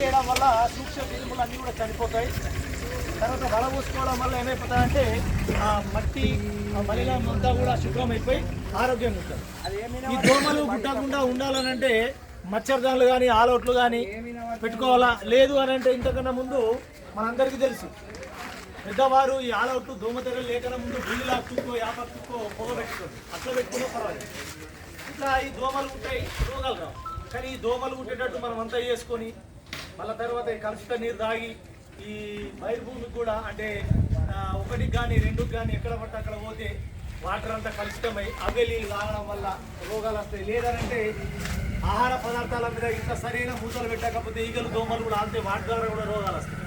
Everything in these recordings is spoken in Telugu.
చేయడం వల్ల సూక్ష్మ క్రిములు అన్నీ కూడా చనిపోతాయి. తర్వాత వల పూసుకోవడం వల్ల ఏమైపోతాయంటే ఆ మట్టి ఆ మలినం అంతా కూడా శుభ్రమైపోయి ఆరోగ్యంగా ఉంటుంది ఈ దోమలు గుట్టకుండా ఉండాలనంటే మచ్చర్దాన్లు కానీ ఆలౌట్లు కానీ పెట్టుకోవాలా? లేదు అని అంటే ఇంతకన్నా ముందు మనందరికీ తెలుసు. పెద్దవారు ఈ ఆలౌట్లు దోమతెరలు లేకన్నా ముందు బిల్లు లాక్తుకో యాపత్తుకో పొగ పెట్టుకోండి అట్లా పెట్టుకున్నా పర్వాలేదు. ఇట్లా ఈ దోమలు ఉంటాయి రోగాలు రావు. కానీ ఈ దోమలు ఉండేటట్టు మనం అంతా చేసుకొని మళ్ళీ తర్వాత ఈ కలుషిత నీరు తాగి ఈ బహిర్భూమికి కూడా అంటే ఒకటికి కానీ రెండుకి కానీ ఎక్కడ పడితే అక్కడ పోతే వాటర్ అంతా కలుషితమై అవే నీళ్ళు తాగడం వల్ల రోగాలు వస్తాయి. లేదనంటే ఆహార పదార్థాల మీద ఇంత సరైన మూతలు పెట్టకపోతే ఈగలు దోమలు కూడా అంతే వాటి ద్వారా కూడా రోగాలు వస్తాయి.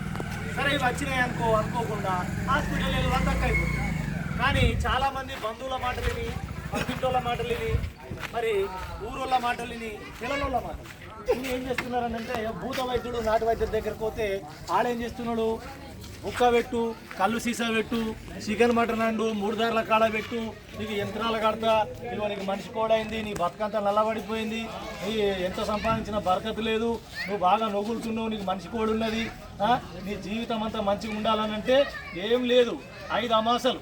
సరే ఇవి వచ్చినాయి అనుకో అనుకోకుండా హాస్పిటల్ వెళ్ళి వందక్క కానీ చాలామంది బంధువుల మాటలు విని పక్కింటోళ్ళ మాటలు విని మరి ఊరోళ్ళ మాటలు విని పిల్లల మాటలు. ఏం చేస్తున్నారని అంటే భూత వైద్యుడు నాటు వైద్యుడి దగ్గరకు పోతే ఆడేం చేస్తున్నాడు? బుక్క పెట్టు కళ్ళు సీసా పెట్టు చికెన్ మటన్ అండు మూడు దారుల కాడ పెట్టు నీకు యంత్రాలు కడతా ఇదిగో నీకు మనిషి కోడైంది నీ బతుకంతా నల్లబడిపోయింది నీ ఎంత సంపాదించిన బరకత లేదు నువ్వు బాగా నొగులుతున్నావు నీకు మనిషి కోడి ఉన్నది నీ జీవితం అంతా మంచిగా ఉండాలనంటే ఏం లేదు. ఐదు అమాసలు.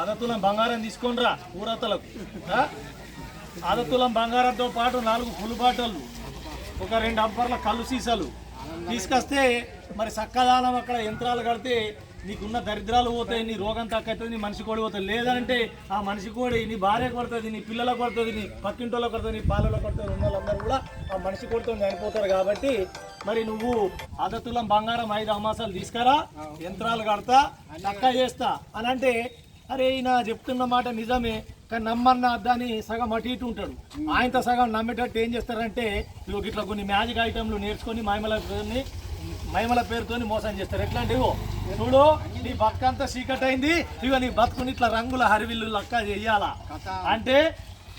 అదతులం బంగారం తీసుకొనిరా ఊరతలకు అదతులం బంగారంతో పాటు నాలుగు ఫుల్ బాటలు ఒక రెండు అంపర్ల కళ్ళు సీసాలు. తీసుకొస్తే మరి చక్కదానం అక్కడ యంత్రాలు కడితే నీకున్న దరిద్రాలు పోతాయి నీ రోగం తక్కువ నీ మనిషి కోడి పోతుంది లేదంటే ఆ మనిషి కోడి నీ భార్య కొడుతుంది నీ పిల్లలకు కొడుతుంది నీ పక్కింటోళ్ళ కొడుతుంది నీ పాలలో కొడుతుంది ఉన్న వాళ్ళందరూ కూడా ఆ మనిషి కొడుతో చనిపోతారు కాబట్టి మరి నువ్వు అదతులం బంగారం ఐదు అమాసాలు తీసుకురా యంత్రాలు కడతా చక్క చేస్తా. అని అంటే అరే ఈయన చెప్తున్న మాట నిజమే. కానీ నమ్మన్న అద్దని సగం అటు ఇటు ఉంటాడు. ఆయనతో సగం నమ్మేటట్టు ఏం చేస్తారంటే ఇగో ఇట్లా కొన్ని మ్యాజిక్ ఐటమ్లు నేర్చుకొని మైమల పేరుని మైమల పేరుతోని మోసం చేస్తారు. ఎట్లాంటివో చూడు నీ బతుకంతా చీకటి అయింది ఇగో నీ బతుకుని ఇట్లా రంగుల హరివిల్లు లక్క చెయ్యాలా అంటే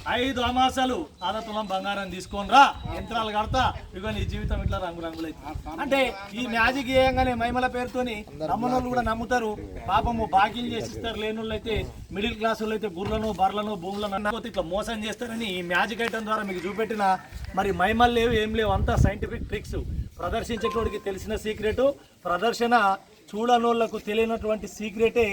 ఐదు అమాసాలు ఆదతులం బంగారం తీసుకొని రా యంత్రాలు కడతా. ఇగో నీ జీవితం ఇట్లా రంగు రంగులైతే అంటే ఈ మ్యాజిక్ చేయంగానే మైమల పేరుతోని నమ్మనోళ్ళు కూడా నమ్ముతారు. పాపము బాకీలు చేసి ఇస్తారు లేని అయితే మిడిల్ క్లాస్ వాళ్ళు అయితే గుర్రలను బర్లను భూములను అన్నపోతే ఇట్లా మోసం చేస్తారని ఈ మ్యాజిక్ ఐటమ్ ద్వారా మీకు చూపెట్టిన మరి మైమల్ లేవు ఏం లేవు. అంతా సైంటిఫిక్ ట్రిక్స్. ప్రదర్శించేటోడికి తెలిసిన సీక్రెట్. ప్రదర్శన చూడనోళ్ళకు తెలియనటువంటి సీక్రెటే.